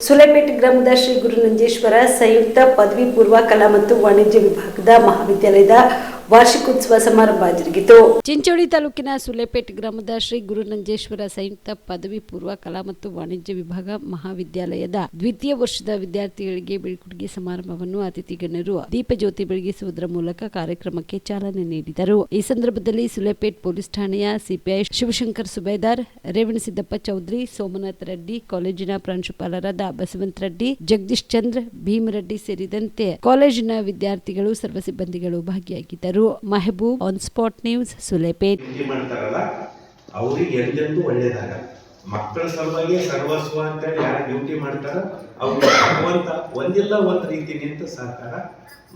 ಸುಲೇಪೇಟೆ ಗ್ರಾಮದ ಶ್ರೀ ಗುರುನಂಜೇಶ್ವರ ಸಂಯುಕ್ತ ಪದವಿ ಪೂರ್ವ ಕಲಾ ಮತ್ತು ವಾಣಿಜ್ಯ ವಿಭಾಗದ ಮಹಾವಿದ್ಯಾಲಯದ ವಾರ್ಷಿಕೋತ್ಸವ ಸಮಾರಂಭ ಜರುಗಿತು. ಚಿಂಚೋಳಿ ತಾಲೂಕಿನ ಸುಲೆಪೇಟ್ ಗ್ರಾಮದ ಶ್ರೀ ಗುರುನಂಜೇಶ್ವರ ಸಂಯುಕ್ತ ಪದವಿ ಪೂರ್ವ ಕಲಾ ಮತ್ತು ವಾಣಿಜ್ಯ ವಿಭಾಗ ಮಹಾವಿದ್ಯಾಲಯದ ದ್ವಿತೀಯ ವರ್ಷದ ವಿದ್ಯಾರ್ಥಿಗಳಿಗೆ ಬೀಳ್ಕೊಡುಗೆ ಸಮಾರಂಭವನ್ನು ಅತಿಥಿ ಗಣ್ಯರು ದೀಪಜ್ಯೋತಿ ಬೆಳಗಿಸುವುದರ ಮೂಲಕ ಕಾರ್ಯಕ್ರಮಕ್ಕೆ ಚಾಲನೆ ನೀಡಿದರು. ಈ ಸಂದರ್ಭದಲ್ಲಿ ಸುಲೆಪೇಟ್ ಪೊಲೀಸ್ ಠಾಣೆಯ ಸಿಪಿಐ ಶಿವಶಂಕರ್ ಸುಬೇದಾರ್ ರೇವಣಸಿದ್ದಪ್ಪ ಚೌಧರಿ, ಸೋಮನಾಥ ರೆಡ್ಡಿ, ಕಾಲೇಜಿನ ಪ್ರಾಂಶುಪಾಲರಾದ ಬಸವಂತ ರೆಡ್ಡಿ, ಜಗದೀಶ್ ಚಂದ್ರ, ಭೀಮರೆಡ್ಡಿ ಸೇರಿದಂತೆ ಕಾಲೇಜಿನ ವಿದ್ಯಾರ್ಥಿಗಳು, ಸರ್ವ ಸಿಬ್ಬಂದಿಗಳು ಭಾಗಿಯಾಗಿದ್ದರು. Mehboob on spot news Sulepet ಅವ್ರಿಗೆ ಎಂದೆಂದೂ ಒಳ್ಳೇದಾಗಲ್ಲ. ಮಕ್ಕಳ ಸಲುವಾಗಿ ಸರ್ವಸ್ವ ಅಂತೇಳಿ ಯಾರು ಡ್ಯೂಟಿ ಮಾಡ್ತಾರ, ಅವ್ರು ಭಗವಂತ ಒಂದಿಲ್ಲ ಒಂದು ರೀತಿ ನಿಂತು ಸಹಕಾರ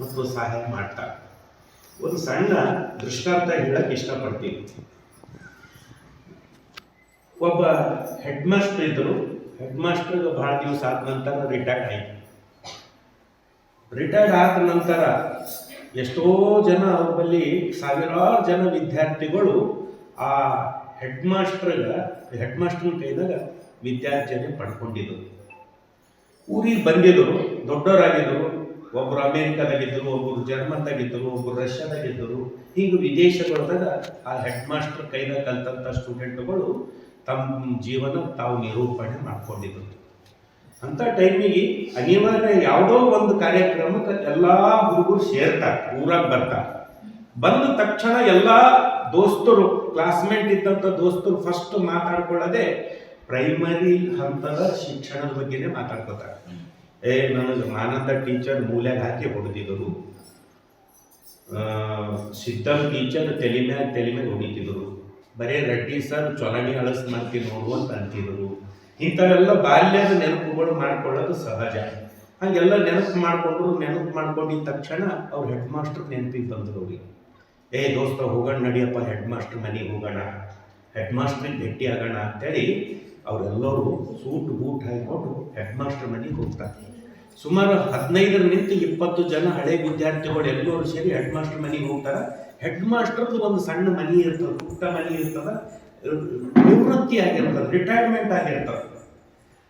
ಮತ್ತು ಸಹಾಯ ಮಾಡ್ತಾರೆ. ಒಂದು ಸಣ್ಣ ದೃಷ್ಟಾಂತ ಹೇಳಕ್ ಇಷ್ಟಪಡ್ತೀನಿ. ಒಬ್ಬ ಹೆಡ್ ಮಾಸ್ಟರ್ ಇದ್ರು ಹೆಡ್ ಮಾಸ್ಟರ್ ಬಹಳ ದಿವಸ ಆದ ನಂತರ ರಿಟೈರ್ಡ್ ಆಯ್ತು. ರಿಟೈರ್ಡ್ ಆದ ನಂತರ ಎಷ್ಟೋ ಜನ ಅವ್ರ ಸಾವಿರಾರು ಜನ ವಿದ್ಯಾರ್ಥಿಗಳು ಆ ಹೆಡ್ ಮಾಸ್ಟ್ರಗ ಹೆಡ್ ಮಾಸ್ಟರ್ ಕೈದಾಗ ವಿದ್ಯಾರ್ಜನೆ ಪಡ್ಕೊಂಡಿದ್ರು. ಊರಿಗೆ ಬಂದಿದ್ದರು ದೊಡ್ಡವರಾಗಿದ್ದರು ಒಬ್ಬರು ಅಮೇರಿಕಾದಾಗಿದ್ದರು ಒಬ್ಬರು ಜರ್ಮನ್ದಾಗಿದ್ದರು ಒಬ್ಬರು ರಷ್ಯಾದಾಗಿದ್ದರು ಹೀಗೆ ವಿದೇಶಗಳದಾಗ ಆ ಹೆಡ್ ಮಾಸ್ಟರ್ ಕೈದಾಗ ಕಲ್ತಂಥ ಸ್ಟೂಡೆಂಟ್ಗಳು ತಮ್ಮ ಜೀವನ ತಾವು ನಿರೂಪಣೆ ಮಾಡ್ಕೊಂಡಿದ್ರು. ಅಂತ ಟೈಮಿಗೆ ಅನಿವಾರ್ಯ ಯಾವುದೋ ಒಂದು ಕಾರ್ಯಕ್ರಮಕ್ಕೆ ಎಲ್ಲ ಹುಡುಗರು ಸೇರ್ತಾರೆ, ಊರಾಗ ಬರ್ತಾರೆ. ಬಂದ ತಕ್ಷಣ ಎಲ್ಲ ದೋಸ್ತರು ಕ್ಲಾಸ್ಮೇಟ್ ಇದ್ದಂಥ ದೋಸ್ತರು ಫಸ್ಟ್ ಮಾತಾಡ್ಕೊಳ್ಳೋದೇ ಪ್ರೈಮರಿ ಹಂತದ ಶಿಕ್ಷಣದ ಬಗ್ಗೆನೇ ಮಾತಾಡ್ಕೋತಾರೆ. ಏ, ನನಗೆ ಮಾನಂದ ಟೀಚರ್ ಮೂಲ್ಯಾಗ ಹಾಕಿ ಹೊಡೆದಿದ್ರು. ಸಿದ್ದಮ್ ಟೀಚರ್ ತಲೆ ಮ್ಯಾಗ ತಲೆ ಮ್ಯಾಗ ಹೊಡಿತಿದ್ರು. ಬರೇ ರೆಡ್ಡಿ ಸರ್ ಚೊಲಣಿ ಅಳಸ್ ಮಾಡ್ತೀನಿ ನೋಡು ಅಂತ ಅಂತಿದ್ರು. ಇಂಥವೆಲ್ಲ ಬಾಲ್ಯದ ನೆನಪುಗಳು ಮಾಡ್ಕೊಳ್ಳೋದು ಸಹಜ. ಹಾಗೆಲ್ಲ ನೆನಪು ಮಾಡ್ಕೊಂಡ್ರು ನೆನಪು ಮಾಡ್ಕೊಂಡಿದ್ದ ತಕ್ಷಣ ಅವ್ರು ಹೆಡ್ ಮಾಸ್ಟರ್ ನೆನಪಿಗೆ ಬಂದರು ಅವ್ರಿಗೆ. ಏ ದೋಸ್ತ, ಹೋಗೋಣ ನಡಿಯಪ್ಪ ಹೆಡ್ ಮಾಸ್ಟರ್ ಮನೆಗೆ ಹೋಗೋಣ. ಹೆಡ್ ಮಾಸ್ಟ್ರಿಗೆ ಭೇಟಿ ಆಗೋಣ ಅಂತೇಳಿ ಅವರೆಲ್ಲರೂ ಸೂಟ್ ಬೂಟ್ ಹಾಕೊಂಡು ಹೆಡ್ ಮಾಸ್ಟರ್ ಮನೆಗೆ ಹೋಗ್ತಾರೆ. ಸುಮಾರು ಹದಿನೈದರ ನಿಂತ ಇಪ್ಪತ್ತು ಜನ ಹಳೆ ವಿದ್ಯಾರ್ಥಿಗಳು ಎಲ್ಲರೂ ಸೇರಿ ಹೆಡ್ ಮಾಸ್ಟರ್ ಮನೆಗೆ ಹೋಗ್ತಾರೆ. ಹೆಡ್ ಮಾಸ್ಟರ್ದು ಒಂದು ಸಣ್ಣ ಮನೆ ಇರ್ತದೆ, ಪುಟ್ಟ ಮನೆ ಇರ್ತದೆ, ನಿವೃತ್ತಿ ಆಗಿರ್ತದೆ ರಿಟೈರ್ಮೆಂಟ್ ಆಗಿರ್ತದೆ.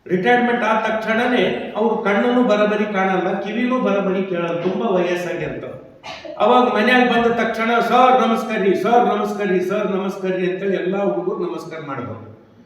ರಿಟೈರ್ಮೆಂಟ್ ಆದ ತಕ್ಷಣನೇ ಅವ್ರ ಕಣ್ಣನ್ನು ಬರಬರಿ ಕಾಣಲ್ಲ, ಕಿವಿನೂ ಬರಬರಿ ಕೇಳಲ್ಲ, ತುಂಬಾ ವಯಸ್ಸಾಗಿರ್ತವೆ ಅವಾಗ ಮನೆಯಾಗ ಬಂದ ತಕ್ಷಣ, ಸರ್ ನಮಸ್ಕಾರ ಸರ್ ನಮಸ್ಕಾರ ಸರ್ ನಮಸ್ಕಾರ ರೀ ಅಂತೇಳಿ ಎಲ್ಲ ಹುಡುಗರು ನಮಸ್ಕಾರ ಮಾಡಬಹುದು